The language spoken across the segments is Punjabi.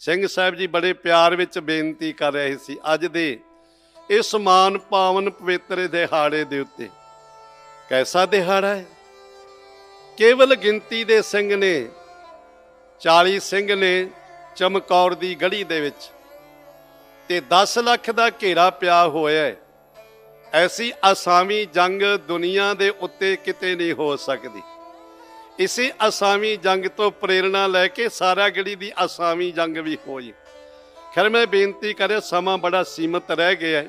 ਸਿੰਘ ਸਾਹਿਬ ਜੀ ਬੜੇ ਪਿਆਰ ਵਿੱਚ ਬੇਨਤੀ ਕਰ ਰਹੇ ਸੀ ਅੱਜ ਦੇ ਇਸ ਮਾਨ ਪਾਵਨ ਪਵਿੱਤਰ ਦਿਹਾੜੇ ਦੇ ਉੱਤੇ। ਕੈਸਾ ਦਿਹਾੜਾ ਹੈ? ਕੇਵਲ ਗਿਣਤੀ ਦੇ ਸਿੰਘ ਨੇ 40 ਸਿੰਘ ਨੇ ਚਮਕੌਰ ਦੀ ਗੜੀ ਦੇ ਵਿੱਚ ਤੇ 10 ਲੱਖ ਦਾ ਘੇਰਾ ਪਿਆ ਹੋਇਆ ਹੈ। ਐਸੀ ਆਸਾਮੀ ਜੰਗ ਦੁਨੀਆ ਦੇ ਉੱਤੇ ਕਿਤੇ ਨਹੀਂ ਹੋ ਸਕਦੀ। ਇਸੇ ਅਸਾਮੀ ਜੰਗ ਤੋਂ ਪ੍ਰੇਰਣਾ ਲੈ ਕੇ ਸਾਰਾ ਗੜੀ ਦੀ ਅਸਾਮੀ ਜੰਗ ਵੀ ਹੋਈ। ਖੈਰ, ਮੈਂ ਬੇਨਤੀ ਕਰਿਆ, ਸਮਾਂ ਬੜਾ ਸੀਮਤ ਰਹਿ ਗਿਆ ਹੈ।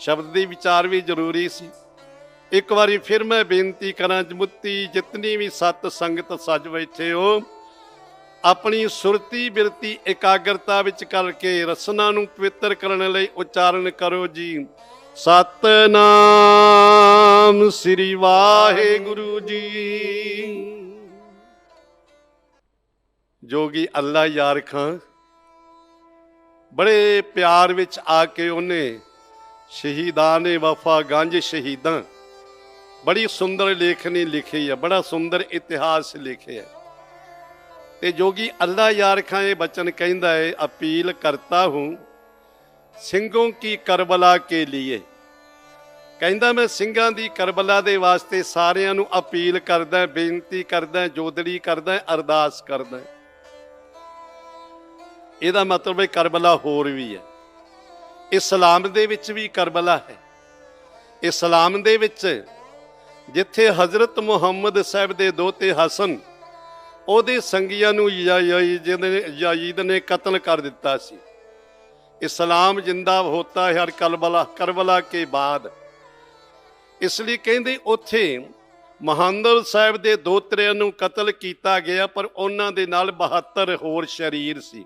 ਸ਼ਬਦ ਦੀ ਵਿਚਾਰ ਵੀ ਜ਼ਰੂਰੀ ਸੀ। ਇੱਕ ਵਾਰੀ ਫਿਰ ਮੈਂ ਬੇਨਤੀ ਕਰਾਂ, ਜਮੁੱਤੀ, ਜਿਤਨੀ ਵੀ ਸਤ ਸੰਗਤ ਸੱਜ ਬੈਠੇ ਹੋ, ਆਪਣੀ ਸੁਰਤੀ, ਬਿਰਤੀ, ਇਕਾਗਰਤਾ ਵਿੱਚ ਕਰਕੇ ਰਸਨਾ ਨੂੰ ਪਵਿੱਤਰ ਕਰਨ ਲਈ ਉਚਾਰਨ ਕਰੋ ਜੀ। ਸਤਨਾਮ ਸ੍ਰੀ ਵਾਹਿਗੁਰੂ ਜੀ। ਜੋਗੀ ਅੱਲਾ ਯਾਰ ਖਾਂ ਬੜੇ ਪਿਆਰ ਵਿੱਚ ਆ ਕੇ ਉਹਨੇ ਸ਼ਹੀਦਾਂ ਨੇ ਵਫਾ ਗੰਜ ਸ਼ਹੀਦਾਂ। ਬੜੀ ਸੁੰਦਰ ਲੇਖਨੀ ਲਿਖੀ ਹੈ ਬੜਾ ਸੁੰਦਰ ਇਤਿਹਾਸ ਲਿਖਿਆ ਹੈ ਤੇ ਜੋਗੀ ਅੱਲਾ ਯਾਰ ਖਾਂ ਇਹ ਬਚਨ ਕਹਿੰਦਾ ਹੈ ਅਪੀਲ ਕਰਤਾ ਹੂੰ, ਸਿੰਘੋਂ ਕੀ ਕਰਬਲਾ ਕੇ ਲਈ ਕਹਿੰਦਾ ਮੈਂ ਸਿੰਘਾਂ ਦੀ ਕਰਬਲਾ ਦੇ ਵਾਸਤੇ ਸਾਰਿਆਂ ਨੂੰ ਅਪੀਲ ਕਰਦਾ, ਬੇਨਤੀ ਕਰਦਾ ਜੋਦੜੀ ਕਰਦਾ, ਅਰਦਾਸ ਕਰਦਾ। ਇਹਦਾ ਮਤਲਬ ਹੈ ਕਰਬਲਾ ਹੋਰ ਵੀ ਹੈ। ਇਸਲਾਮ ਦੇ ਵਿੱਚ ਵੀ ਕਰਬਲਾ ਹੈ। ਇਸਲਾਮ ਦੇ ਵਿੱਚ ਜਿੱਥੇ ਹਜ਼ਰਤ ਮੁਹੰਮਦ ਸਾਹਿਬ ਦੇ ਦੋਤੇ ਹਸਨ, ਉਹਦੇ ਸੰਗੀਆਂ ਨੂੰ ਯਾਇਦ ਨੇ ਕਤਲ ਕਰ ਦਿੱਤਾ ਸੀ। ਇਸਲਾਮ ਜਿੰਦਾ ਹੋਤਾ ਹੈ ਹਰ ਕਰਬਲਾ ਕਰਬਲਾ ਕੇ ਬਾਅਦ। ਇਸ ਲਈ ਕਹਿੰਦੇ ਉੱਥੇ ਮਹਾਂਦਰ ਸਾਹਿਬ ਦੇ ਦੋਤਰਿਆਂ ਨੂੰ ਕਤਲ ਕੀਤਾ ਗਿਆ, ਪਰ ਉਹਨਾਂ ਦੇ ਨਾਲ 72 ਹੋਰ ਸ਼ਰੀਰ ਸੀ।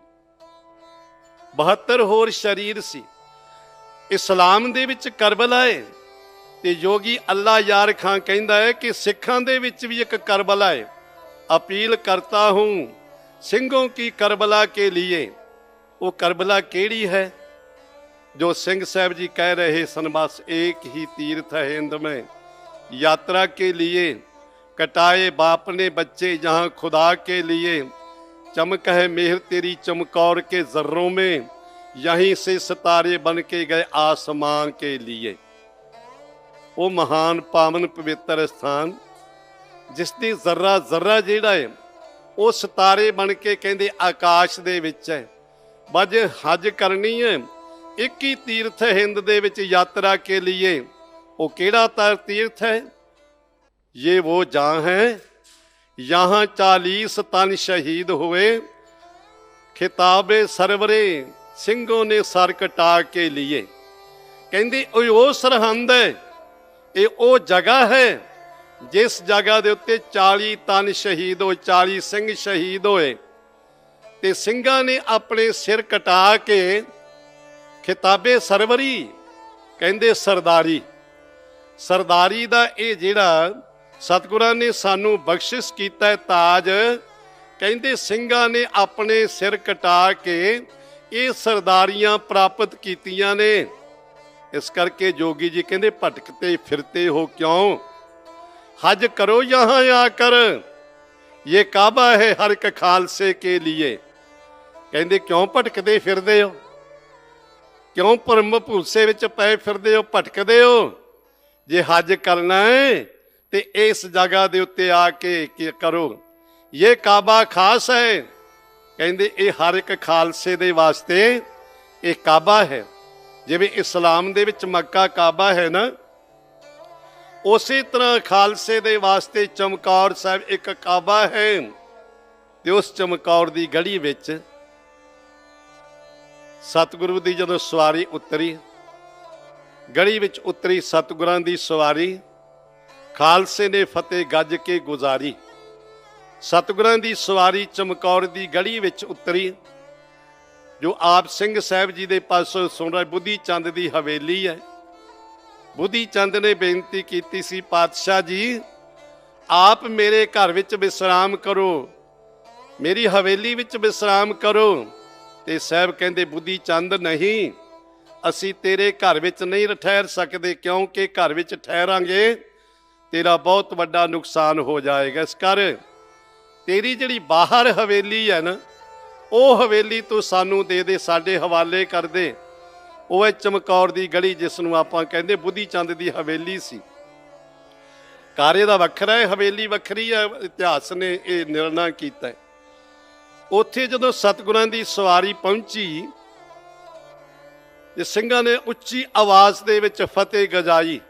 72 ਹੋਰ ਸ਼ਰੀਰ ਸੀ ਇਸਲਾਮ ਦੇ ਵਿੱਚ ਕਰਬਲਾ ਹੈ ਤੇ ਯੋਗੀ ਅੱਲਾ ਯਾਰ ਖਾਂ ਕਹਿੰਦਾ ਹੈ ਕਿ ਸਿੱਖਾਂ ਦੇ ਵਿੱਚ ਵੀ ਇੱਕ ਕਰਬਲਾ ਹੈ ਅਪੀਲ ਕਰਤਾ ਹੂੰ ਸਿੰਘੋਂ ਕੀ ਕਰਬਲਾ ਕੇ ਲਈ ਉਹ ਕਰਬਲਾ ਕਿਹੜੀ ਹੈ ਜੋ ਸਿੰਘ ਸਾਹਿਬ ਜੀ ਕਹਿ ਰਹੇ ਸਨ ਬਸ ਇੱਕ ਹੀ ਤੀਰਥ ਹੈ ਹਿੰਦ में यात्रा के लिए कटाए बाप ने बच्चे जहां खुदा के लिए चमक है मेहर तेरी चमकौर के जर्रों में यहीं से सितारे बन के गए आसमान के लिए ਉਹ ਮਹਾਨ ਪਾਵਨ ਪਵਿੱਤਰ ਸਥਾਨ ਜਿਸ ਦੀ ਜ਼ਰਾ ਜ਼ਰਾ ਜਿਹੜਾ ਹੈ ਉਹ ਸਿਤਾਰੇ ਬਣ ਕੇ ਕਹਿੰਦੇ ਆਕਾਸ਼ ਦੇ ਵਿੱਚ ਹੈ ਬੱਜ ਹਜ ਕਰਨੀ ਹੈ ਇੱਕ ਹੀ ਤੀਰਥ ਹਿੰਦ ਦੇ ਵਿੱਚ ਯਾਤਰਾ ਕੇ ਲਈ ਉਹ ਕਿਹੜਾ ਤਰ ਤੀਰਥ ਹੈ ਇਹ ਉਹ ਜਾਂ ਹੈ ਯਹਾਂ 40 ਤਨ ਸ਼ਹੀਦ ਹੋਏ। ਖਿਤਾਬੇ ਸਰਵਰੇ ਸਿੰਘੋਂ ਨੇ ਸਰ ਕਟਾ ਕੇ लिए ਕਹਿੰਦੇ ਉਹ ਉਹ ਸਰਹੰਦ ਹੈ, ਇਹ ਉਹ ਜਗ੍ਹਾ ਹੈ, ਜਿਸ ਜਗ੍ਹਾ ਦੇ ਉੱਤੇ 40 ਤਨ ਸ਼ਹੀਦ ਹੋਏ 40 ਸਿੰਘ ਸ਼ਹੀਦ ਹੋਏ। ਤੇ ਸਿੰਘਾਂ ਨੇ ਆਪਣੇ ਸਿਰ ਕਟਾ ਕੇ ਖਿਤਾਬੇ ਸਰਵਰੀ, ਕਹਿੰਦੇ ਸਰਦਾਰੀ। ਸਰਦਾਰੀ ਦਾ ਇਹ ਜਿਹੜਾ ਸਤਿਗੁਰਾਂ ਨੇ ਸਾਨੂੰ ਬਖਸ਼ਿਸ਼ ਕੀਤਾ ਤਾਜ। ਕਹਿੰਦੇ ਸਿੰਘਾਂ ਨੇ ਆਪਣੇ ਸਿਰ ਕਟਾ ਕੇ ਇਹ ਸਰਦਾਰੀਆਂ ਪ੍ਰਾਪਤ ਕੀਤੀਆਂ ਨੇ। ਇਸ ਕਰਕੇ ਜੋਗੀ ਜੀ ਕਹਿੰਦੇ ਭਟਕਤੇ ਫਿਰਤੇ ਹੋ ਕਿਉਂ? ਹਜ ਕਰੋ ਯਹਾਂ ਆ ਕਰ। ਇਹ ਕਾਬਾ ਹੈ ਹਰ ਇੱਕ ਖਾਲਸੇ ਕੇ ਲਈ ਕਹਿੰਦੇ ਕਿਉਂ ਭਟਕਦੇ ਫਿਰਦੇ ਹੋ? ਕਿਉਂ ਪਰਮ ਭੂਸੇ ਵਿੱਚ ਪਏ ਫਿਰਦੇ ਹੋ? ਭਟਕਦੇ ਹੋ? ਜੇ ਹਜ ਕਰਨਾ ਹੈ ਤੇ ਇਸ ਜਗ੍ਹਾ ਦੇ ਉੱਤੇ ਆ ਕੇ ਕੀ ਕਰੋ? ਇਹ ਕਾਬਾ ਖਾਸ ਹੈ। ਕਹਿੰਦੇ ਇਹ ਹਰ ਇੱਕ ਖਾਲਸੇ ਦੇ ਵਾਸਤੇ ਇਹ ਕਾਬਾ ਹੈ। ਜਿਵੇਂ ਇਸਲਾਮ ਦੇ ਵਿੱਚ ਮੱਕਾ ਕਾਬਾ ਹੈ ਨਾ? ਉਸੇ ਤਰ੍ਹਾਂ ਖਾਲਸੇ ਦੇ ਵਾਸਤੇ ਚਮਕੌਰ ਸਾਹਿਬ ਇੱਕ ਕਾਬਾ ਹੈ ਤੇ ਉਸ ਚਮਕੌਰ ਦੀ ਗੜੀ ਵਿੱਚ ਸਤਿਗੁਰੂ ਦੀ ਜਦੋਂ ਸਵਾਰੀ ਉਤਰੀ, ਗਲੀ ਵਿੱਚ ਉਤਰੀ ਸਤਿਗੁਰਾਂ ਦੀ ਸਵਾਰੀ ਖਾਲਸੇ ਨੇ ਫਤਿਹ ਗੱਜ ਕੇ ਗੁਜ਼ਾਰੀ। ਸਤਿਗੁਰਾਂ ਦੀ ਸਵਾਰੀ ਚਮਕੌਰ ਦੀ ਗੜੀ ਵਿੱਚ ਉਤਰੀ। ਜੋ ਆਪ ਸਿੰਘ ਸਾਹਿਬ ਜੀ ਦੇ ਪਾਸੋਂ ਸੁਣ ਰਿਹਾ, ਬੁੱਧੀ ਚੰਦ ਦੀ ਹਵੇਲੀ ਹੈ। ਬੁੱਧੀ ਚੰਦ ਨੇ ਬੇਨਤੀ ਕੀਤੀ ਸੀ, ਪਾਤਸ਼ਾਹ ਜੀ, ਆਪ ਮੇਰੇ ਘਰ ਵਿੱਚ ਵਿਸਰਾਮ ਕਰੋ। ਮੇਰੀ ਹਵੇਲੀ ਵਿੱਚ ਵਿਸਰਾਮ ਕਰੋ। ਤੇ ਸਾਹਿਬ ਕਹਿੰਦੇ, ਬੁੱਧੀ ਚੰਦ ਨਹੀਂ, ਅਸੀਂ ਤੇਰੇ ਘਰ ਵਿੱਚ ਨਹੀਂ ਠਹਿਰ ਸਕਦੇ, ਕਿਉਂਕਿ ਘਰ ਵਿੱਚ ਠਹਿਰਾਂਗੇ ਤੇਰਾ ਬਹੁਤ ਵੱਡਾ ਨੁਕਸਾਨ ਹੋ ਜਾਏਗਾ। ਇਸ ਕਰ, ਤੇਰੀ ਜਿਹੜੀ ਬਾਹਰ ਹਵੇਲੀ ਹੈ ਨਾ, ਉਹ ਹਵੇਲੀ ਤੂੰ ਸਾਨੂੰ ਦੇ ਦੇ, ਸਾਡੇ ਹਵਾਲੇ ਕਰ ਦੇ। ਉਹ ਹੈ ਚਮਕੌਰ ਦੀ ਗਲੀ ਜਿਸ ਨੂੰ ਆਪਾਂ ਕਹਿੰਦੇ ਬੁੱਧੀ ਚੰਦ ਦੀ ਹਵੇਲੀ ਸੀ। ਕਾਰੇ ਦਾ ਵੱਖਰਾ ਹੈ, ਹਵੇਲੀ ਵੱਖਰੀ ਹੈ, ਇਤਿਹਾਸ ਨੇ ਇਹ ਨਿਰਣਾ ਕੀਤਾ ਹੈ। ਉੱਥੇ ਜਦੋਂ ਸਤਿਗੁਰਾਂ ਦੀ ਸਵਾਰੀ ਪਹੁੰਚੀ ਤੇ ਸਿੰਘਾਂ ਨੇ ਉੱਚੀ ਆਵਾਜ਼ ਦੇ ਵਿੱਚ ਫਤਿਹ ਗਜਾਈ।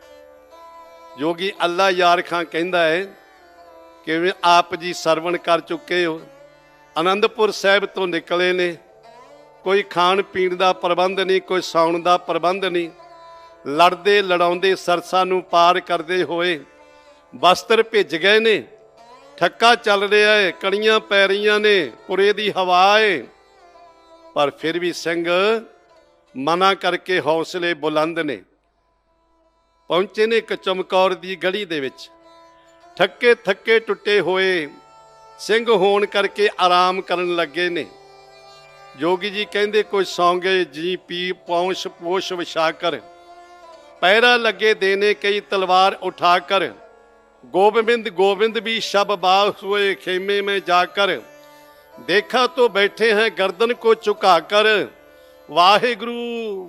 ਜੋਗੀ ਅੱਲਾ ਯਾਰ ਖਾਂ ਕਹਿੰਦਾ ਹੈ ਕਿਵੇਂ ਆਪ ਜੀ ਸਰਵਣ ਕਰ ਚੁੱਕੇ ਹੋ। ਆਨੰਦਪੁਰ ਸਾਹਿਬ ਤੋਂ ਨਿਕਲੇ ਨੇ। ਕੋਈ ਖਾਣ ਪੀਣ ਦਾ ਪ੍ਰਬੰਧ ਨਹੀਂ, ਕੋਈ ਸੌਣ ਦਾ ਪ੍ਰਬੰਧ ਨਹੀਂ। ਲੜਦੇ ਲੜਾਉਂਦੇ ਸਰਸਾ ਨੂੰ ਪਾਰ ਕਰਦੇ ਹੋਏ ਵਸਤਰ ਭਿੱਜ ਗਏ ਨੇ। ਠੱਕਾ ਚੱਲ ਰਿਹਾ ਏ ਕਣੀਆਂ ਪੈ ਰਹੀਆਂ ਨੇ, ਪੁਰੇ ਦੀ ਹਵਾ ਏ ਪਰ ਫਿਰ ਵੀ ਸਿੰਘ ਮਨਾ ਕਰਕੇ ਹੌਸਲੇ ਬੁਲੰਦ ਨੇ। ਪਹੁੰਚੇ ਨੇ ਇੱਕ ਚਮਕੌਰ ਦੀ ਗਲੀ ਦੇ ਵਿੱਚ। ਠੱਕੇ ਥੱਕੇ ਟੁੱਟੇ ਹੋਏ ਸਿੰਘ ਹੋਣ ਕਰਕੇ ਆਰਾਮ ਕਰਨ ਲੱਗੇ ਨੇ। ਜੋਗੀ ਜੀ ਕਹਿੰਦੇ ਕੋਈ ਸੌਂਗੇ ਜੀ ਪੀ ਪੌਂਸ਼ ਪੋਸ਼ ਵਿਛਾ ਕਰ ਪੈਰਾ ਲੱਗੇ ਦੇਨੇ ਕਈ ਤਲਵਾਰ ਉਠਾ ਕਰ ਗੋਬਿੰਦ ਗੋਬਿੰਦ ਵੀ ਸ਼ਬ ਬਾਸ ਹੋਏ ਖੇਮੇ ਮੈਂ ਜਾ ਕਰ ਦੇਖਾ ਤੋ ਬੈਠੇ ਹੈ ਗਰਦਨ ਕੋ ਝੁਕਾ ਕਰ ਵਾਹਿਗੁਰੂ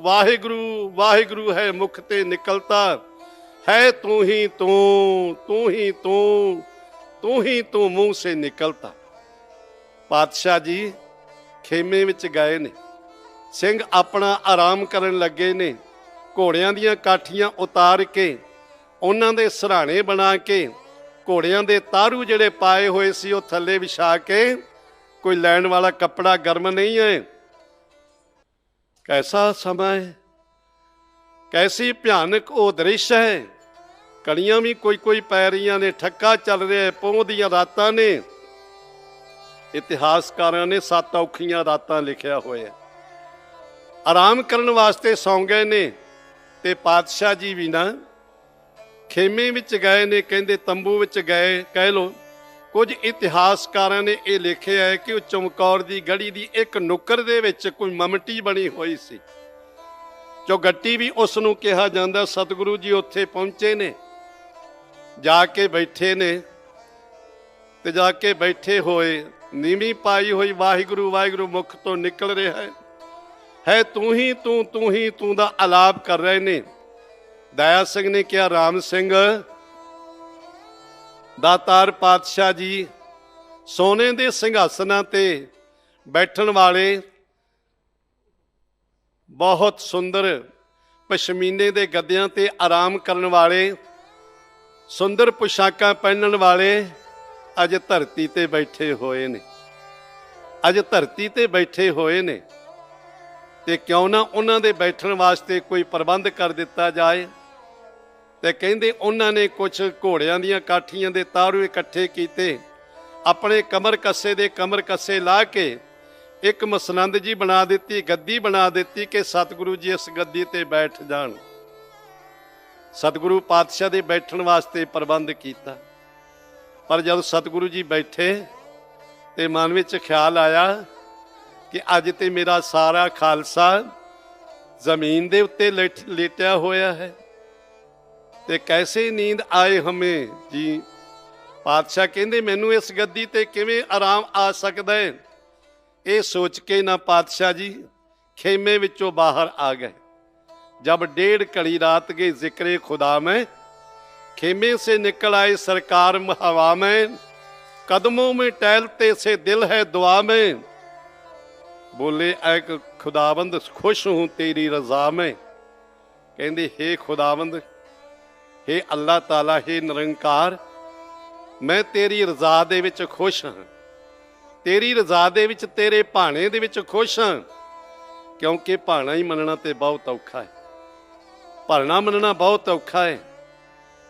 ਵਾਹਿਗੁਰੂ ਵਾਹਿਗੁਰੂ ਹੈ ਮੁਖ ਤੇ ਨਿਕਲਤਾ। है तू ही तू तू ही तू तू ही तू ਮੂੰਹ ਸੇ ਨਿਕਲਤਾ ਪਾਤਸ਼ਾਹ ਜੀ ਖੇਮੇ ਵਿੱਚ ਗਏ ਨੇ ਸਿੰਘ ਆਪਣਾ ਆਰਾਮ ਕਰਨ ਲੱਗੇ ਨੇ ਘੋੜਿਆਂ ਦੀਆਂ ਕਾਠੀਆਂ ਉਤਾਰ ਕੇ ਉਹਨਾਂ ਦੇ ਸਰਾਣੇ ਬਣਾ ਕੇ ਘੋੜਿਆਂ ਦੇ ਤਾਰੂ ਜਿਹੜੇ ਪਾਏ ਹੋਏ ਸੀ ਉਹ ਥੱਲੇ ਵਿਛਾ ਕੇ ਕੋਈ ਲੈਣ ਵਾਲਾ ਕੱਪੜਾ ਗਰਮ ਨਹੀਂ ਹੈ ਕੈਸਾ ਸਮਾਂ ਹੈ ਕੈਸੀ ਭਿਆਨਕ ਉਹ ਦ੍ਰਿਸ਼ ਹੈ। ਕਣੀਆਂ ਵੀ ਕੋਈ ਕੋਈ ਪੈ ਰਹੀਆਂ ਨੇ, ਠੱਕਾ ਚੱਲ ਰਿਹਾ ਹੈ, ਪੌਂ ਦੀਆਂ ਰਾਤਾਂ ਨੇ। ਇਤਿਹਾਸਕਾਰਾਂ ਨੇ ਸੱਤ ਔਖੀਆਂ ਰਾਤਾਂ ਲਿਖਿਆ ਹੋਇਆ ਆਰਾਮ ਕਰਨ ਵਾਸਤੇ ਸੌਂ ਗਏ ਨੇ ਤੇ ਪਾਤਸ਼ਾਹ ਜੀ ਵੀ ਨਾ। ਖੇਮੇ ਵਿੱਚ ਗਏ ਨੇ, ਕਹਿੰਦੇ ਤੰਬੂ ਵਿੱਚ ਗਏ, ਕਹਿ ਲੋ ਕੁਝ ਇਤਿਹਾਸਕਾਰਾਂ ਨੇ ਇਹ ਲਿਖਿਆ ਹੈ ਕਿ ਉਹ ਚਮਕੌਰ ਦੀ ਗੜੀ ਦੀ ਇੱਕ ਨੁੱਕਰ ਦੇ ਵਿੱਚ ਕੋਈ ਮਮਟੀ ਬਣੀ ਹੋਈ ਸੀ। ਜੋ ਗੱਟੀ ਵੀ ਉਸ ਨੂੰ ਕਿਹਾ ਜਾਂਦਾ, ਸਤਿਗੁਰੂ ਜੀ ਉੱਥੇ ਪਹੁੰਚੇ ਨੇ, ਜਾ ਕੇ ਬੈਠੇ ਨੇ ਤੇ ਜਾ ਕੇ ਬੈਠੇ ਹੋਏ, ਨੀਵੀਂ ਪਾਈ ਹੋਈ ਵਾਹਿਗੁਰੂ ਵਾਹਿਗੁਰੂ ਮੁਖ ਤੋਂ ਨਿਕਲ ਰਿਹਾ ਹੈ। ਹੈ ਤੂੰ ਹੀ, ਤੂੰ ਤੂੰ ਹੀ, ਤੂੰ ਦਾ ਆਲਾਪ ਕਰ ਰਹੇ ਨੇ। ਦਇਆ ਸਿੰਘ ਨੇ ਕਿਹਾ, ਰਾਮ ਸਿੰਘ, ਦਾਤਾਰ ਪਾਤਸ਼ਾਹ ਜੀ, ਸੋਨੇ ਦੇ ਸਿੰਘਾਸਨਾਂ ਤੇ ਬੈਠਣ ਵਾਲੇ ਬਹੁਤ ਸੁੰਦਰ ਪਸ਼ਮੀਨੇ ਦੇ ਗੱਦਿਆਂ ਤੇ ਆਰਾਮ ਕਰਨ ਵਾਲੇ, ਸੁੰਦਰ ਪੁਸ਼ਾਕਾਂ ਪਹਿਨਣ ਵਾਲੇ ਅੱਜ ਧਰਤੀ ਤੇ ਬੈਠੇ ਹੋਏ ਨੇ। ਅੱਜ ਧਰਤੀ ਤੇ ਬੈਠੇ ਹੋਏ ਨੇ ਤੇ ਕਿਉਂ ਨਾ ਉਹਨਾਂ ਦੇ ਬੈਠਣ ਵਾਸਤੇ ਕੋਈ ਪ੍ਰਬੰਧ ਕਰ ਦਿੱਤਾ ਜਾਏ ਤੇ ਕਹਿੰਦੇ ਉਹਨਾਂ ਨੇ ਕੁਝ ਘੋੜਿਆਂ ਦੀਆਂ ਕਾਠੀਆਂ ਦੇ ਤਾਰੂ ਇਕੱਠੇ ਕੀਤੇ, ਆਪਣੇ ਕਮਰ ਕੱਸੇ ਦੇ ਕਮਰ ਕੱਸੇ ਲਾ ਕੇ ਇੱਕ ਮਸਨੰਦ ਜੀ ਬਣਾ ਦਿੱਤੀ, ਗੱਦੀ ਬਣਾ ਦਿੱਤੀ ਕਿ ਸਤਿਗੁਰੂ ਜੀ ਇਸ ਗੱਦੀ ਤੇ ਬੈਠ ਜਾਣ। ਸਤਿਗੁਰੂ ਪਾਤਸ਼ਾਹ ਦੇ ਬੈਠਣ ਵਾਸਤੇ ਪ੍ਰਬੰਧ ਕੀਤਾ। ਪਰ ਜਦ ਸਤਿਗੁਰੂ ਜੀ ਬੈਠੇ ਤੇ ਮਨ ਵਿੱਚ ਖਿਆਲ ਆਇਆ ਕਿ ਅੱਜ ਤੇ ਮੇਰਾ ਸਾਰਾ ਖਾਲਸਾ ਜ਼ਮੀਨ ਦੇ ਉੱਤੇ ਲੇਟ- ਲੇਟਿਆ ਹੋਇਆ ਹੈ ਤੇ ਕੈਸੇ ਨੀਂਦ ਆਏ ਹਮੇ ਜੀ? ਪਾਤਸ਼ਾਹ ਕਹਿੰਦੇ, ਮੈਨੂੰ ਇਸ ਗੱਦੀ ਤੇ ਕਿਵੇਂ ਆਰਾਮ ਆ ਸਕਦਾ ਹੈ? ਇਹ ਸੋਚ ਕੇ ਨਾ ਪਾਤਸ਼ਾਹ ਜੀ ਖੇਮੇ ਵਿੱਚੋਂ ਬਾਹਰ ਆ ਗਏ जब डेढ़ कड़ी रात के जिक्र खुदा में खेमे से निकल आए सरकार हवा में कदमों में टहलते से दिल है दुआ में बोले ऐ खुदाबंद खुश हूं तेरी रजा में ਕਹਿੰਦੇ हे ਖੁਦਾਵੰਦ हे ਅੱਲਾਹ ਤਾਲਾ हे ਨਿਰੰਕਾਰ ਮੈਂ ਤੇਰੀ ਰਜ਼ਾ ਦੇ ਵਿੱਚ ਖੁਸ਼ ਹਾਂ ਤੇਰੀ ਰਜ਼ਾ ਦੇ ਵਿੱਚ, ਤੇਰੇ ਭਾਣੇ ਦੇ ਵਿੱਚ ਖੁਸ਼ ਹਾਂ, ਕਿਉਂਕਿ ਭਾਣਾ ਹੀ ਮੰਨਣਾ ਤੇ ਬਹੁਤ ਔਖਾ ਹੈ। ਭਾਣਾ ਮੰਨਣਾ ਬਹੁਤ ਔਖਾ ਹੈ।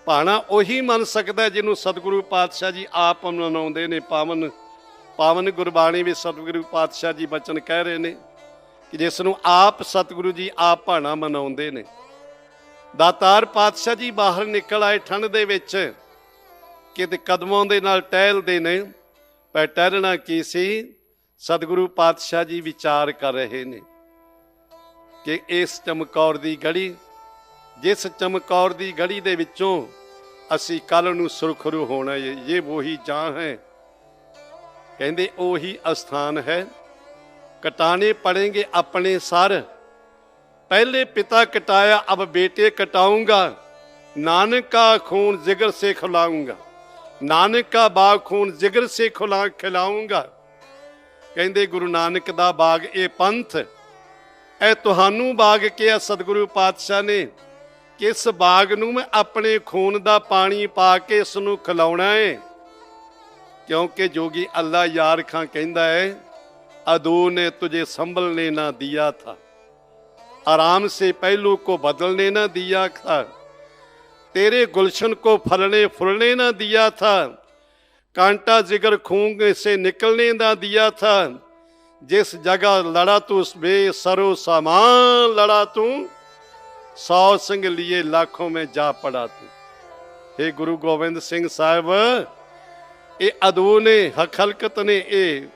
ਭਾਣਾ ਉਹੀ ਮੰਨ ਸਕਦਾ ਜਿਹਨੂੰ ਸਤਿਗੁਰੂ ਪਾਤਸ਼ਾਹ ਜੀ ਆਪ ਮਨਾਉਂਦੇ ਨੇ। ਪਾਵਨ ਪਾਵਨ ਗੁਰਬਾਣੀ ਵਿੱਚ ਸਤਿਗੁਰੂ ਪਾਤਸ਼ਾਹ ਜੀ ਬਚਨ ਕਹਿ ਰਹੇ ਨੇ ਕਿ ਜਿਸ ਨੂੰ ਆਪ ਸਤਿਗੁਰੂ ਜੀ ਆਪ ਭਾਣਾ ਮਨਾਉਂਦੇ ਨੇ। ਦਾਤਾਰ ਪਾਤਸ਼ਾਹ ਜੀ ਬਾਹਰ ਨਿਕਲ ਆਏ ਠੰਡ ਦੇ ਵਿੱਚ ਕਿਤੇ ਕਦਮਾਂ ਦੇ ਨਾਲ ਟਹਿਲਦੇ ਨੇ। ਪੈਟਰਨਾ ਕੀ ਸੀ? ਸਤਿਗੁਰੂ ਪਾਤਸ਼ਾਹ ਜੀ ਵਿਚਾਰ ਕਰ ਰਹੇ ਨੇ ਕਿ ਇਸ ਚਮਕੌਰ ਦੀ ਗੜੀ, ਜਿਸ ਚਮਕੌਰ ਦੀ ਗੜੀ ਦੇ ਵਿੱਚੋਂ ਅਸੀਂ ਕੱਲ ਨੂੰ ਸੁਰਖਰੂ ਹੋਣਾ ਹੈ ਇਹ ਉਹੀ ਜਾਂ ਹੈ। ਕਹਿੰਦੇ ਉਹੀ ਅਸਥਾਨ ਹੈ। ਕਟਾਣੇ ਪੜेंगे ਆਪਣੇ ਸਰ। ਪਹਿਲੇ ਪਿਤਾ ਕਟਾਇਆ, ਅਬ ਬੇਟੇ ਕਟਾਉਂਗਾ। ਨਾਨਕਾ ਖੂਨ ਜਿਗਰ ਸੇ ਖਲਾਉਂਗਾ। ਨਾਨਕ ਦਾ ਬਾਗ ਖੂਨ ਜਿਗਰ ਸੇ ਖੁਲਾ ਖਿਲਾਉਂਗਾ। ਕਹਿੰਦੇ ਗੁਰੂ ਨਾਨਕ ਦਾ ਬਾਗ ਇਹ ਪੰਥ। ਇਹ ਤੁਹਾਨੂੰ ਬਾਗ ਕਿਹਾ ਸਤਿਗੁਰੂ ਪਾਤਸ਼ਾਹ ਨੇ, ਕਿਸ ਬਾਗ ਨੂੰ ਮੈਂ ਆਪਣੇ ਖੂਨ ਦਾ ਪਾਣੀ ਪਾ ਕੇ ਇਸ ਨੂੰ ਖਿਲਾਉਣਾ ਹੈ ਕਿਉਂਕਿ ਜੋਗੀ ਅੱਲਾ ਯਾਰ ਖਾਂ ਕਹਿੰਦਾ ਹੈ ਅਦੂ ਨੇ ਤੁਝੇ ਸੰਭਲਨੇ ਨਾ ਦਿਆ ਥਾ। ਆਰਾਮ ਸੇ ਪਹਿਲੂ ਕੋ ਬਦਲਨੇ ਨਾ ਦਿਆ ਖਾ तेरे गुलशन को फलने फूलने न दिया था कांटा जिगर खूंग से निकलने न दिया था जिस जगह लड़ा तू बे सरो सामान लड़ा तू सौ सिंह लिए लाखों में जा पड़ा तू हे गुरु गोविंद सिंह ਸਾਹਿਬ ਇਹ ਅਦੂ ਨੇ ਹਖਲਕਤ ਨੇ ਇਹ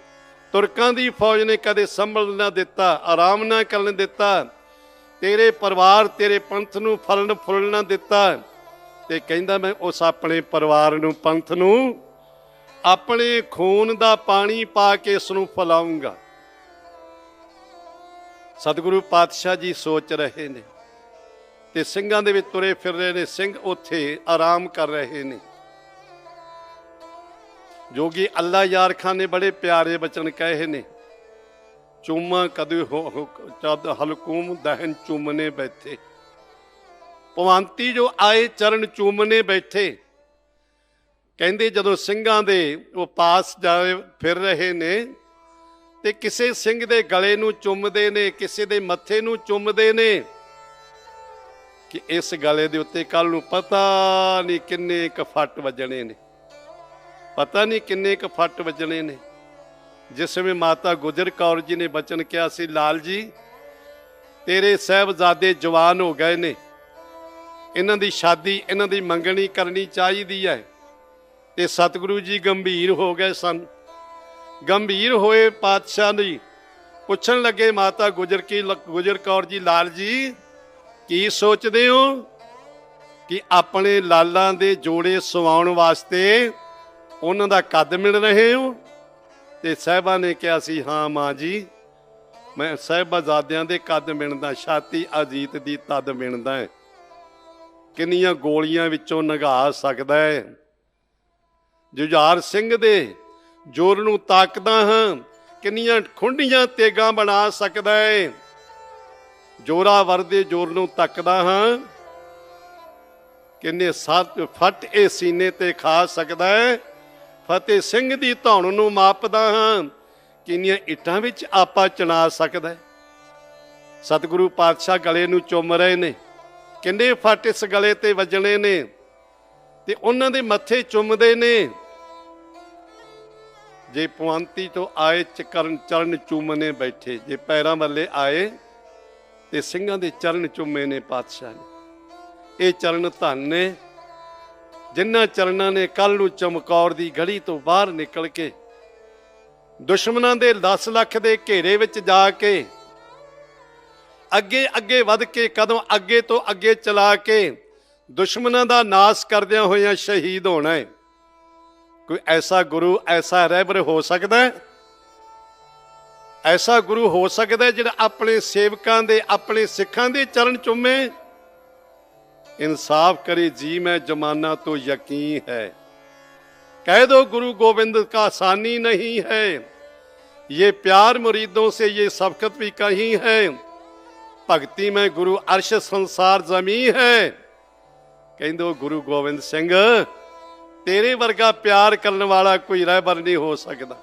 ਤੁਰਕਾਂ ਦੀ ਫੌਜ ਨੇ ਕਦੇ ਸੰਭਲ ਨਾ ਦਿੱਤਾ ਆਰਾਮ ਨਾ ਕਰਨ ਦਿੱਤਾ ਤੇਰੇ ਪਰਿਵਾਰ ਤੇਰੇ ਪੰਥ ਨੂੰ ਫਲਣ ਫੁੱਲਣ ਨਾ ਦਿੱਤਾ ਤੇ ਕਹਿੰਦਾ ਮੈਂ ਉਸ ਆਪਣੇ ਪਰਿਵਾਰ ਨੂੰ, ਪੰਥ ਨੂੰ, ਆਪਣੇ ਖੂਨ ਦਾ ਪਾਣੀ ਪਾ ਕੇ ਇਸ ਨੂੰ ਫਲਾਉਂਗਾ। ਸਤਿਗੁਰੂ ਪਾਤਸ਼ਾਹ ਜੀ ਸੋਚ ਰਹੇ ਨੇ ਤੇ ਸਿੰਘਾਂ ਦੇ ਵਿੱਚ ਤੁਰੇ ਫਿਰ ਰਹੇ ਨੇ, ਸਿੰਘ ਉੱਥੇ ਆਰਾਮ ਕਰ ਰਹੇ ਨੇ। ਜੋਗੀ ਅੱਲਾ ਯਾਰ ਖਾਨ ਨੇ ਬੜੇ ਪਿਆਰੇ ਬਚਨ ਕਹੇ ਨੇ, ਚੁੰਮਾ ਕਦੇ ਹੋ ਹੋ- ਚਦ ਹਲਕੂਮ ਦਹਨ ਚੁੰਮਨੇ ਬੈਠੇ। ਭਵੰਤੀ ਜੋ ਆਏ ਚਰਨ ਚੁੰਮਨੇ ਬੈਠੇ। ਕਹਿੰਦੇ ਜਦੋਂ ਸਿੰਘਾਂ ਦੇ ਉਹ ਪਾਸ ਜਾਏ, ਫਿਰ ਰਹੇ ਨੇ, ਤੇ ਕਿਸੇ ਸਿੰਘ ਦੇ ਗਲੇ ਨੂੰ ਚੁੰਮਦੇ ਨੇ, ਕਿਸੇ ਦੇ ਮੱਥੇ ਨੂੰ ਚੁੰਮਦੇ ਨੇ। ਕਿ ਇਸ ਗਲੇ ਦੇ ਉੱਤੇ ਕੱਲ ਨੂੰ ਪਤਾ ਨਹੀਂ ਕਿੰਨੇ ਕ ਫੱਟ ਵੱਜਣੇ ਨੇ। ਪਤਾ ਨਹੀਂ ਕਿੰਨੇ ਕ ਫੱਟ ਵੱਜਣੇ ਨੇ। ਜਿਸ ਵੇਲੇ ਮਾਤਾ ਗੁਜਰ ਕੌਰ ਜੀ ਨੇ ਬਚਨ ਕਿਹਾ ਸੀ, ਲਾਲ ਜੀ, ਤੇਰੇ ਸਹਿਬਜ਼ਾਦੇ ਜਵਾਨ ਹੋ ਗਏ ਨੇ। ਇਹਨਾਂ ਦੀ ਸ਼ਾਦੀ, ਇਹਨਾਂ ਦੀ ਮੰਗਣੀ ਕਰਨੀ ਚਾਹੀਦੀ ਹੈ। ਤੇ ਸਤਿਗੁਰੂ ਜੀ ਗੰਭੀਰ ਹੋ ਗਏ ਸਨ। ਗੰਭੀਰ ਹੋਏ ਪਾਤਸ਼ਾਹ ਨੇ ਪੁੱਛਣ ਲੱਗੇ, ਮਾਤਾ ਗੁਜਰ ਕੀ ਗੁਜਰ ਕੌਰ ਜੀ, ਲਾਲ ਜੀ, ਕੀ ਸੋਚਦੇ ਹੋ ਕਿ ਆਪਣੇ ਲਾਲਾਂ ਦੇ ਜੋੜੇ ਸਵਾਉਣ ਵਾਸਤੇ ਉਹਨਾਂ ਦਾ ਕੱਦ ਮਿਲ ਰਹੇ ਹੋ? ਤੇ ਸਾਹਿਬਾ ਨੇ ਕਿਹਾ ਸੀ, ਹਾਂ ਮਾਂ ਜੀ, ਮੈਂ ਸਾਹਿਬਾਜ਼ਾਦਿਆਂ ਦੇ ਕੱਦ ਮਿਣਦਾ, ਛਾਤੀ ਅਜੀਤ ਦੀ ਤਦ ਮਿਣਦਾ ਹੈ। ਕਿੰਨੀਆਂ ਗੋਲੀਆਂ ਵਿੱਚੋਂ ਨਗਾ ਸਕਦਾ ਹੈ? ਜੁਝਾਰ ਸਿੰਘ ਦੇ ਜੋਰ ਨੂੰ ਤਾਕਦਾ ਹਾਂ, ਕਿੰਨੀਆਂ ਖੁੰਡੀਆਂ ਤੇਗਾਂ ਬਣਾ ਸਕਦਾ ਹੈ? ਜੋਰਾਵਰ ਦੇ ਜੋਰ ਨੂੰ ਤੱਕਦਾ ਹਾਂ, ਕਿੰਨੇ ਸੱਤ ਫੱਟ ਇਹ ਸੀਨੇ ਤੇ ਖਾ ਸਕਦਾ ਹੈ? ਫਤਿਹ ਸਿੰਘ ਦੀ ਧੌਣ ਨੂੰ ਮਾਪਦਾ ਹਾਂ, ਕਿੰਨੀਆਂ ਇੱਟਾਂ ਵਿੱਚ ਆਪਾ ਚਣਾ ਸਕਦਾ ਹੈ? ਸਤਿਗੁਰੂ ਪਾਤਸ਼ਾਹ ਗਲੇ ਨੂੰ ਚੁੰਮ ਰਹੇ ਨੇ। ਕਿੰਨੇ ਫੱਟ ਇਸ ਗਲੇ ਤੇ ਵੱਜਣੇ ਨੇ ਤੇ ਉਹਨਾਂ ਦੇ ਮੱਥੇ ਚੁੰਮਦੇ ਨੇ। ਜੇ ਪਵੰਤੀ ਤੋਂ ਆਏ ਚਰਨ ਚਰਨ ਚੁੰਮਨੇ ਬੈਠੇ, ਜੇ ਪੈਰਾਂ ਵੱਲੇ ਆਏ ਤੇ ਸਿੰਘਾਂ ਦੇ ਚਰਨ ਚੁੰਮੇ ਨੇ ਪਾਤਸ਼ਾਹ ਨੇ ਇਹ ਚਰਨ ਧੰਨ ਨੇ। ਜਿਨ੍ਹਾਂ ਚਰਨਾਂ ਨੇ ਕੱਲ ਨੂੰ ਚਮਕੌਰ ਦੀ ਗੜੀ ਤੋਂ ਬਾਹਰ ਨਿਕਲ ਕੇ ਦੁਸ਼ਮਣਾਂ ਦੇ 10 ਲੱਖ ਦੇ ਘੇਰੇ ਵਿੱਚ ਜਾ ਕੇ ਅੱਗੇ ਅੱਗੇ ਵੱਧ ਕੇ ਕਦੋਂ ਅੱਗੇ ਤੋਂ ਅੱਗੇ ਚਲਾ ਕੇ ਦੁਸ਼ਮਣਾਂ ਦਾ ਨਾਸ ਕਰਦਿਆਂ ਹੋਇਆਂ ਸ਼ਹੀਦ ਹੋਣਾ ਹੈ ਕੋਈ ਐਸਾ ਗੁਰੂ ਐਸਾ ਰਹਿਬਰ ਹੋ ਸਕਦਾ ਹੈ ਐਸਾ ਗੁਰੂ ਹੋ ਸਕਦਾ ਹੈ ਜਿਹੜਾ ਆਪਣੇ ਸੇਵਕਾਂ ਦੇ ਆਪਣੇ ਸਿੱਖਾਂ ਦੇ ਚਰਨ ਚੁੰਮੇ इंसाफ करे जी में जमाना तो यकीन है कह दो गुरु गोविंद का आसानी नहीं है ये प्यार मुरीदों से ये सबकत भी कहीं है ਭਗਤੀ ਮੈਂ ਗੁਰੂ ਅਰਸ਼ ਸੰਸਾਰ ਜ਼ਮੀ ਹੈ। ਕਹਿੰਦੋ ਗੁਰੂ ਗੋਬਿੰਦ ਸਿੰਘ, ਤੇਰੇ ਵਰਗਾ ਪਿਆਰ ਕਰਨ ਵਾਲਾ ਕੋਈ ਰਹਿਬਰ ਨਹੀਂ ਹੋ ਸਕਦਾ।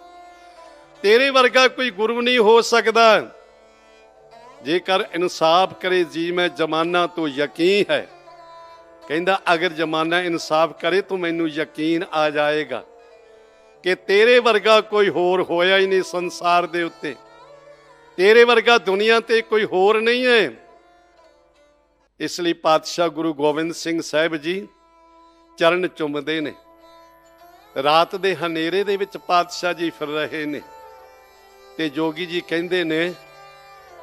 ਤੇਰੇ ਵਰਗਾ ਕੋਈ ਗੁਰੂ ਨਹੀਂ ਹੋ ਸਕਦਾ। ਜੇਕਰ ਇਨਸਾਫ ਕਰੇ, ਜੀ ਮੈਂ ਜ਼ਮਾਨਾ ਤੋਂ ਯਕੀਨ ਹੈ। ਕਹਿੰਦਾ, ਅਗਰ ਜ਼ਮਾਨਾ ਇਨਸਾਫ ਕਰੇ ਤੂੰ ਮੈਨੂੰ ਯਕੀਨ ਆ ਜਾਏਗਾ ਕਿ ਤੇਰੇ ਵਰਗਾ ਕੋਈ ਹੋਰ ਹੋਇਆ ਹੀ ਨਹੀਂ ਸੰਸਾਰ ਦੇ ਉੱਤੇ। ਤੇਰੇ ਵਰਗਾ ਦੁਨੀਆ ਤੇ ਕੋਈ ਹੋਰ ਨਹੀਂ ਹੈ। ਇਸ ਲਈ ਪਾਤਸ਼ਾਹ ਗੁਰੂ ਗੋਬਿੰਦ ਸਿੰਘ ਸਾਹਿਬ ਜੀ ਚਰਨ ਚੁੰਮਦੇ ਨੇ। ਰਾਤ ਦੇ ਹਨੇਰੇ ਦੇ ਵਿੱਚ ਪਾਤਸ਼ਾਹ ਜੀ ਫਿਰ ਰਹੇ ਨੇ। ਤੇ ਜੋਗੀ ਜੀ ਕਹਿੰਦੇ ਨੇ,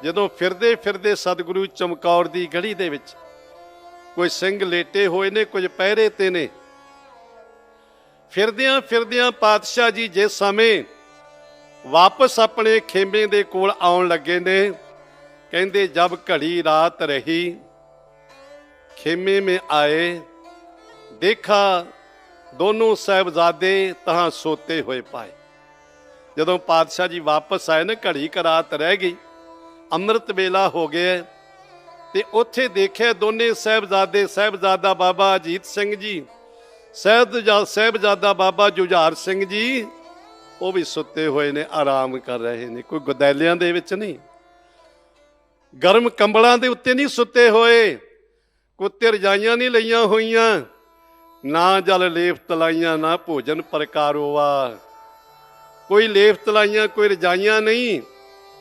ਜਦੋਂ ਫਿਰਦੇ ਫਿਰਦੇ ਸਤਿਗੁਰੂ ਚਮਕੌਰ ਦੀ ਗੜੀ ਦੇ ਵਿੱਚ ਕੋਈ ਸਿੰਘ ਲੇਟੇ ਹੋਏ ਨੇ, ਕੁਝ ਪਹਿਰੇ ਤੇ ਨੇ। ਫਿਰਦਿਆਂ ਫਿਰਦਿਆਂ ਪਾਤਸ਼ਾਹ ਜੀ ਜਿਸ ਸਮੇਂ ਵਾਪਸ ਆਪਣੇ ਖੇਮੇ ਦੇ ਕੋਲ ਆਉਣ ਲੱਗੇ ਨੇ। ਕਹਿੰਦੇ ਜਦ ਘੜੀ ਰਾਤ ਰਹੀ, ਖੇਮੇ ਮੇ ਆਏ, ਦੇਖਾ ਦੋਨੋਂ ਸਹਿਬਜ਼ਾਦੇ ਤਹਾਂ ਸੋਤੇ ਹੋਏ ਪਾਏ। ਜਦੋਂ ਪਾਤਸ਼ਾਹ ਜੀ ਵਾਪਸ ਆਏ ਨਾ, ਘੜੀ ਕਰਾਤ ਰਹਿ ਗਈ, ਅੰਮ੍ਰਿਤ ਵੇਲਾ ਹੋ ਗਿਆ ਤੇ ਉੱਥੇ ਦੇਖਿਆ ਦੋਨੇ ਸਹਿਬਜ਼ਾਦੇ, ਸਹਿਬਜ਼ਾਦਾ ਬਾਬਾ ਅਜੀਤ ਸਿੰਘ ਜੀ ਸਹਿਬਜ਼ਾਦਾ ਬਾਬਾ ਜੁਝਾਰ ਸਿੰਘ ਜੀ ਉਹ ਵੀ ਸੁੱਤੇ ਹੋਏ ਨੇ, ਆਰਾਮ ਕਰ ਰਹੇ ਨੇ। ਕੋਈ ਗਦੈਲਿਆਂ ਦੇ ਵਿੱਚ ਨਹੀਂ। ਗਰਮ ਕੰਬਲਾਂ ਦੇ ਉੱਤੇ ਨਹੀਂ ਸੁੱਤੇ ਹੋਏ। ਕੁੱਤੇ ਰਜਾਈਆਂ ਨਹੀਂ ਲਈਆਂ ਹੋਈਆਂ। ਨਾ ਜਲ ਲੇਫ ਤਲਾਈਆਂ, ਨਾ ਭੋਜਨ ਪ੍ਰਕਾਰੋਵਾ ਕੋਈ ਲੇਫ ਤਲਾਈਆਂ, ਕੋਈ ਰਜਾਈਆਂ ਨਹੀਂ।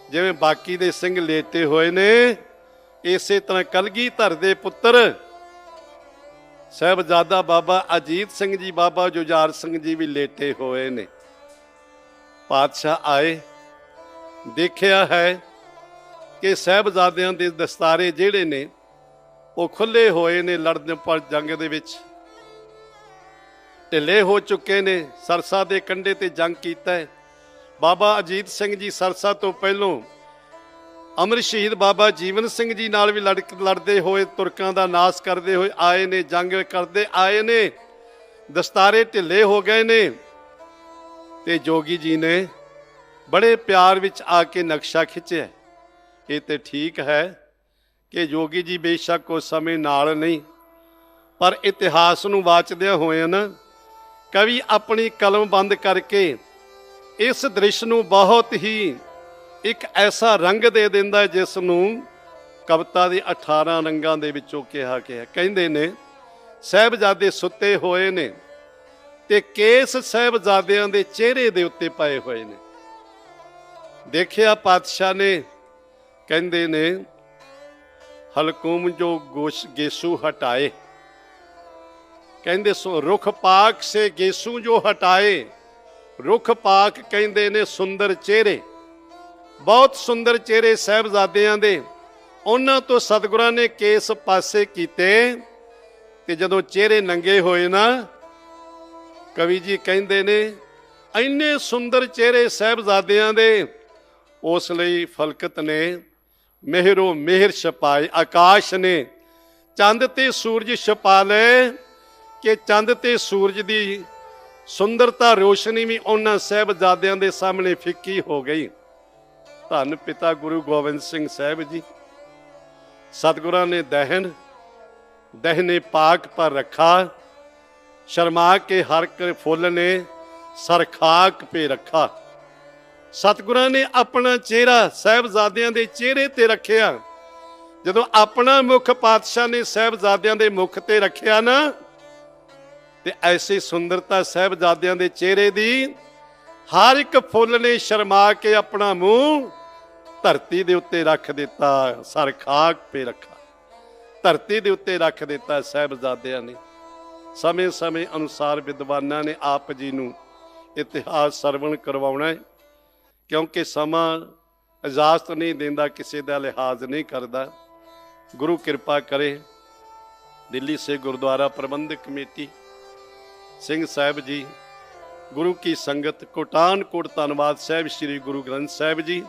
ਜਿਵੇਂ ਬਾਕੀ ਦੇ ਸਿੰਘ ਲੇਟੇ ਹੋਏ ਨੇ, ਇਸੇ ਤਰ੍ਹਾਂ ਕਲਗੀ ਧਰ ਦੇ ਪੁੱਤਰ। ਸਾਹਿਬਜ਼ਾਦਾ ਬਾਬਾ ਅਜੀਤ ਸਿੰਘ ਜੀ ਬਾਬਾ ਜੁਝਾਰ ਸਿੰਘ ਜੀ ਵੀ ਲੇਟੇ ਹੋਏ ਨੇ। ਪਾਤਸ਼ਾਹ ਆਏ, ਦੇਖਿਆ ਹੈ ਕਿ ਸਾਹਿਬਜ਼ਾਦਿਆਂ ਦੇ ਦਸਤਾਰੇ ਜਿਹੜੇ ਨੇ, ਉਹ ਖੁੱਲੇ ਹੋਏ ਨੇ ਲੜਨ ਪਰ ਜੰਗ ਦੇ ਵਿੱਚ। ਢਿੱਲੇ ਹੋ ਚੁੱਕੇ ਨੇ, ਸਰਸਾ ਦੇ ਕੰਢੇ ਤੇ ਜੰਗ ਕੀਤਾ ਹੈ। ਬਾਬਾ ਅਜੀਤ ਸਿੰਘ ਜੀ ਸਰਸਾ ਤੋਂ ਪਹਿਲੋਂ ਅਮਰ ਸ਼ਹੀਦ ਬਾਬਾ ਜੀਵਨ ਸਿੰਘ ਜੀ ਨਾਲ ਵੀ ਲੜ ਲੜਦੇ ਹੋਏ, ਤੁਰਕਾਂ ਦਾ ਨਾਸ ਕਰਦੇ ਹੋਏ ਆਏ ਨੇ, ਜੰਗ ਕਰਦੇ ਆਏ ਨੇ। ਦਸਤਾਰੇ ਢਿੱਲੇ ਹੋ ਗਏ ਨੇ। ਤੇ ਜੋਗੀ ਜੀ ਨੇ ਬੜੇ ਪਿਆਰ ਵਿੱਚ ਆ ਕੇ ਨਕਸ਼ਾ ਖਿੱਚਿਆ। ਇਹ ਤੇ ਠੀਕ ਹੈ ਕਿ ਜੋਗੀ ਜੀ ਬੇਸ਼ੱਕ ਉਸ ਸਮੇਂ ਨਾਲ ਨਹੀਂ, ਪਰ ਇਤਿਹਾਸ ਨੂੰ ਵਾਚਦਿਆਂ ਹੋਏ ਨਾ ਕਵੀ ਆਪਣੀ ਕਲਮ ਬੰਦ ਕਰਕੇ ਇਸ ਦ੍ਰਿਸ਼ ਨੂੰ ਬਹੁਤ ਹੀ ਇੱਕ ਐਸਾ ਰੰਗ ਦੇ ਦਿੰਦਾ ਜਿਸ ਨੂੰ ਕਵਿਤਾ ਦੇ 18 ਰੰਗਾਂ ਦੇ ਵਿੱਚੋਂ ਕਿਹਾ ਗਿਆ। ਕਹਿੰਦੇ ਨੇ, ਸਹਿਬਜ਼ਾਦੇ ਸੁੱਤੇ ਹੋਏ ਨੇ ਤੇ ਕੇਸ ਸਹਿਬਜ਼ਾਦਿਆਂ ਦੇ ਚਿਹਰੇ ਦੇ ਉੱਤੇ ਪਏ ਹੋਏ ਨੇ। ਦੇਖਿਆ ਪਾਤਸ਼ਾਹ ਨੇ, ਕਹਿੰਦੇ ਨੇ, ਹਲਕੂਮ ਜੋ ਗੋਸ਼ ਗੇਸੂ ਹਟਾਏ। ਕਹਿੰਦੇ ਸੋ, ਰੁਖ ਪਾਕ ਸੇ ਗੇਸੂ ਜੋ ਹਟਾਏ। ਰੁਖ ਪਾਕ ਕਹਿੰਦੇ ਨੇ ਸੁੰਦਰ ਚਿਹਰੇ। ਬਹੁਤ ਸੁੰਦਰ ਚਿਹਰੇ ਸਹਿਬਜ਼ਾਦਿਆਂ ਦੇ। ਉਹਨਾਂ ਤੋਂ ਸਤਿਗੁਰਾਂ ਨੇ ਕੇਸ ਪਾਸੇ ਕੀਤੇ ਤੇ ਜਦੋਂ ਚਿਹਰੇ ਨੰਗੇ ਹੋਏ ਨਾ ਕਵੀ ਜੀ ਕਹਿੰਦੇ ਨੇ, ਇੰਨੇ ਸੁੰਦਰ ਚਿਹਰੇ ਸਹਿਬਜ਼ਾਦਿਆਂ ਦੇ, ਉਸ ਲਈ ਫਲਕਤ ਨੇ ਮਿਹਰੋ ਮਿਹਰ ਛਪਾਏ, ਆਕਾਸ਼ ਨੇ ਚੰਦ ਤੇ ਸੂਰਜ ਛਪਾ ਲਏ ਕਿ ਚੰਦ ਤੇ ਸੂਰਜ ਦੀ ਸੁੰਦਰਤਾ ਰੋਸ਼ਨੀ ਵੀ ਉਹਨਾਂ ਸਹਿਬਜ਼ਾਦਿਆਂ ਦੇ ਸਾਹਮਣੇ ਫਿੱਕੀ ਹੋ ਗਈ। ਧੰਨ ਪਿਤਾ ਗੁਰੂ ਗੋਬਿੰਦ ਸਿੰਘ ਸਾਹਿਬ ਜੀ। ਸਤਿਗੁਰਾਂ ਨੇ ਦਹਿਨ, ਦਹਿਨੇ ਪਾਕ ਪਰ ਰੱਖਾ ਸ਼ਰਮਾ ਕੇ ਹਰ ਕੇ ਫੁੱਲ ਨੇ ਸਰਖਾਕ ਪੇ ਰੱਖਾ। ਸਤਿਗੁਰਾਂ ਨੇ ਆਪਣਾ ਚਿਹਰਾ ਸਹਿਬਜ਼ਾਦਿਆਂ ਦੇ ਚਿਹਰੇ ਤੇ ਰੱਖਿਆ। ਜਦੋਂ ਆਪਣਾ ਮੁਖ ਪਾਤਸ਼ਾਹ ਨੇ ਸਹਿਬਜ਼ਾਦਿਆਂ ਦੇ ਮੁਖ ਤੇ ਰੱਖਿਆ ਨਾ, ਤੇ ਐਸੀ ਸੁੰਦਰਤਾ ਸਹਿਬਜ਼ਾਦਿਆਂ ਦੇ ਚਿਹਰੇ ਦੀ ਹਰ ਇੱਕ ਫੁੱਲ ਨੇ ਸ਼ਰਮਾ ਕੇ ਆਪਣਾ ਮੂੰਹ ਧਰਤੀ ਦੇ ਉੱਤੇ ਰੱਖ ਦਿੱਤਾ ਸਰਖਾਕ ਪੇ ਰੱਖਾ। ਧਰਤੀ ਦੇ ਉੱਤੇ ਰੱਖ ਦਿੱਤਾ ਸਹਿਬਜ਼ਾਦਿਆਂ ਨੇ। ਸਮੇਂ-ਸਮੇਂ ਅਨੁਸਾਰ ਵਿਦਵਾਨਾਂ ਨੇ ਆਪ ਜੀ ਨੂੰ ਇਤਿਹਾਸ ਸਰਵਣ ਕਰਵਾਉਣਾ ਹੈ, ਕਿਉਂਕਿ ਸਮਾਂ ਇਜਾਜ਼ਤ ਨਹੀਂ ਦਿੰਦਾ, ਕਿਸੇ ਦਾ ਲਿਹਾਜ਼ ਨਹੀਂ ਕਰਦਾ। ਗੁਰੂ ਕਿਰਪਾ ਕਰੇ, ਦਿੱਲੀ ਸੇ ਗੁਰਦੁਆਰਾ ਪ੍ਰਬੰਧਕ ਕਮੇਟੀ, ਸਿੰਘ ਸਾਹਿਬ ਜੀ, ਗੁਰੂ ਕੀ ਸੰਗਤ ਕੋਟਾਨ ਕੋਟ ਧੰਨਵਾਦ ਸਾਹਿਬ ਸ੍ਰੀ ਗੁਰੂ ਗ੍ਰੰਥ ਸਾਹਿਬ ਜੀ,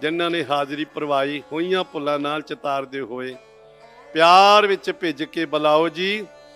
ਜਿਨ੍ਹਾਂ ਨੇ ਹਾਜ਼ਰੀ ਭਰਵਾਈ, ਹੋਈਆਂ ਭੁੱਲਾਂ ਨਾਲ ਚਤਾਰਦੇ ਹੋਏ, ਪਿਆਰ ਵਿੱਚ ਭਿੱਜ ਕੇ ਬੁਲਾਓ ਜੀ।